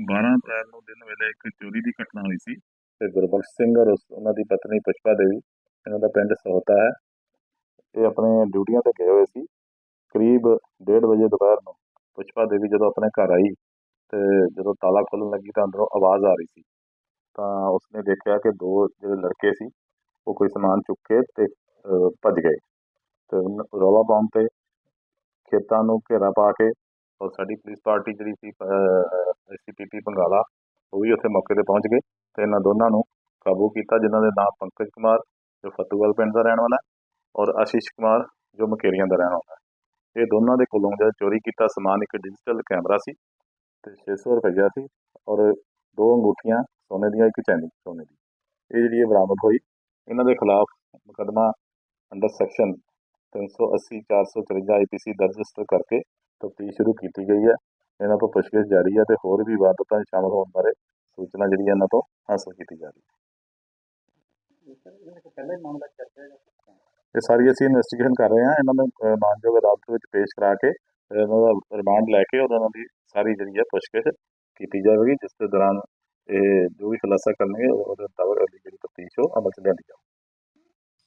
12 ਅਪ੍ਰੈਲ ਨੂੰ ਦਿਨ ਵੇਲੇ ਇੱਕ ਚੋਰੀ ਦੀ ਘਟਨਾ ਹੋਈ ਸੀ। ਤੇ ਗੁਰਬਖਸ਼ ਸਿੰਘ ਔਰ ਉਸ- ਉਹਨਾਂ ਦੀ ਪਤਨੀ ਪੁਸ਼ਪਾ ਦੇਵੀ ਇਹਨਾਂ ਦਾ ਪਿੰਡ ਸਹੋਤਾ ਹੈ। ਇਹ ਆਪਣੇ ਡਿਊਟੀਆਂ ਤੇ ਗਏ ਹੋਏ ਸੀ। ਕਰੀਬ 1:30 ਵਜੇ ਦੁਪਹਿਰ ਨੂੰ ਪੁਸ਼ਪਾ ਦੇਵੀ ਜਦੋਂ ਆਪਣੇ ਘਰ ਆਈ ਤੇ ਜਦੋਂ ਤਾਲਾ ਖੋਲ੍ਹਣ ਲੱਗੀ ਤਾਂ ਅੰਦਰੋਂ ਆਵਾਜ਼ ਆ ਰਹੀ ਸੀ। ਤਾਂ ਉਸਨੇ ਦੇਖਿਆ ਕਿ ਦੋ ਜਿਹੜੇ ਲੜਕੇ ਸੀ ਉਹ ਕੋਈ ਸਮਾਨ ਚੁੱਕ ਕੇ ਤੇ ਅਹ, ਭੱਜ ਗਏ। ਤੇ ਉਹਨ- ਰੌਲਾ ਪਾਉਣ ਤੇ ਖੇਤਾਂ ਨੂੰ ਘੇਰਾ ਪਾ ਕੇ ਔਰ ਸਾਡੀ ਪੁਲਿਸ ਪਾਰਟੀ ਜਿਹੜੀ ਸੀ ਐਸਸੀਪੀਟੀ ਬੰਗਾਲਾ, ਉਹ ਵੀ ਉੱਥੇ ਮੌਕੇ ਤੇ ਪਹੁੰਚ ਗਏ ਤੇ ਇਹਨਾਂ ਦੋਨਾਂ ਨੂੰ ਕਾਬੂ ਕੀਤਾ, ਜਿਨ੍ਹਾਂ ਦੇ ਨਾਮ ਪੰਕਜ ਕੁਮਾਰ, ਜੋ ਫਤੂਵਾਲ ਪਿੰਡ ਦਾ ਰਹਿਣ ਵਾਲਾ ਹੈ, ਔਰ ਆਸ਼ੀਸ਼ ਕੁਮਾਰ, ਜੋ ਮਕੇਰੀਆਂ ਦਾ ਰਹਿਣ ਵਾਲਾ ਹੈ। ਇਹ ਦੋਨਾਂ ਦੇ ਕੋਲੋਂ ਜਿਹੜਾ ਚੋਰੀ ਕੀਤਾ ਸਮਾਨ, ਇੱਕ ਡਿਜੀਟਲ ਕੈਮਰਾ ਸੀ ਤੇ 600 ਰੁਪਈਆ ਸੀ, ਔਰ ਦੋ ਅੰਗੂਠੀਆਂ, ਸੋਨੇ ਦੀਆਂ, ਇੱਕ ਚੈਨੀ, ਸੋਨੇ ਦੀ। ਇਹ ਜਿਹੜੀ ਇਹ ਬਰਾਮਦ ਹੋਈ, ਇਹਨਾਂ ਦੇ ਖਿਲਾਫ ਮੁਕੱਦਮਾ ਅੰਡਰ ਸੈਕਸ਼ਨ 380 454 ਆਈਪੀਸੀ ਦਰਜ ਰਜਿਸਟਰ ਕਰਕੇ ਤਫਤੀਸ਼ ਸ਼ੁਰੂ ਕੀਤੀ ਗਈ ਹੈ। ਇਹਨਾਂ ਤੋਂ ਪੁੱਛਗਿੱਛ ਜਾਰੀ ਹੈ ਤੇ ਹੋਰ ਵੀ ਵਾਰਦਾਤਾਂ 'ਚ ਸ਼ਾਮਲ ਹੋਣ ਬਾਰੇ ਸੂਚਨਾ ਜਿਹੜੀ ਇਹਨਾਂ ਤੋਂ ਹਾਸਲ ਕੀਤੀ ਜਾ ਰਹੀ ਹੈ। ਇਹ ਸਾਰੀ ਅਸੀਂ ਇਨਵੈਸਟੀਗੇਸ਼ਨ ਕਰ ਰਹੇ ਹਾਂ। ਇਹਨਾਂ ਨੂੰ ਮਾਨਯੋਗ ਅਦਾਲਤ ਵਿੱਚ ਪੇਸ਼ ਕਰਾ ਕੇ ਇਹਨਾਂ ਦਾ ਰਿਮਾਂਡ ਲੈ ਕੇ ਉਹਨਾਂ ਦੀ ਸਾਰੀ ਜਿਹੜੀ ਹੈ ਪੁੱਛਗਿੱਛ ਕੀਤੀ ਜਾਵੇਗੀ, ਜਿਸ ਦੇ ਦੌਰਾਨ ਇਹ ਜੋ ਵੀ ਖੁਲਾਸਾ ਕਰਨਗੇ ਉਹਦੇ ਮੁਤਾਬਕ ਅਗਲੀ ਜਿਹੜੀ ਤਫਤੀਸ਼ ਉਹ ਅਮਲ 'ਚ ਲਿਆਂਦੀ ਜਾਵੇਗੀ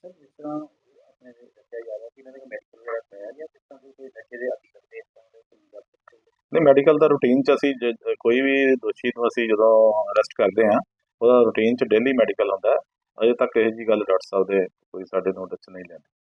ਸਰ ਜਿਸ ਤਰ੍ਹਾਂ ਆਪਣੇ ਦੇ ਦੱਸਿਆ ਜਾ ਰਿਹਾ ਕਿ ਇਹਨਾਂ ਦੇ ਮੈਡੀਕਲ ਵਗੈਰਾ ਪਿਆ ਜਾਂ ਕਿਸ ਤਰ੍ਹਾਂ ਦੇ ਕੋਈ ਨਸ਼ੇ ਦੇ ਆਦੀ ਕਰਦੇ ਇਸ ਤਰ੍ਹਾਂ ਦੇ ਕੋਈ ਗੱਲ ਕਰਦੇ ਨਹੀਂ ਮੈਡੀਕਲ ਦਾ ਰੂਟੀਨ 'ਚ ਅਸੀਂ ਜ- ਕੋਈ ਵੀ ਦੋਸ਼ੀ ਨੂੰ ਅਸੀਂ ਜਦੋਂ ਅਰੈਸਟ ਕਰਦੇ ਹਾਂ, ਉਹਦਾ ਰੂਟੀਨ 'ਚ ਡੇਲੀ ਮੈਡੀਕਲ ਹੁੰਦਾ ਅਜੇ ਤੱਕ ਇਹ ਜੀ ਗੱਲ ਡਾਕਟਰ ਸਾਹਿਬ ਦੇ ਕੋਈ ਸਾਡੇ ਨੋਟਿਸ 'ਚ ਨਹੀਂ ਲੈਂਦੇ।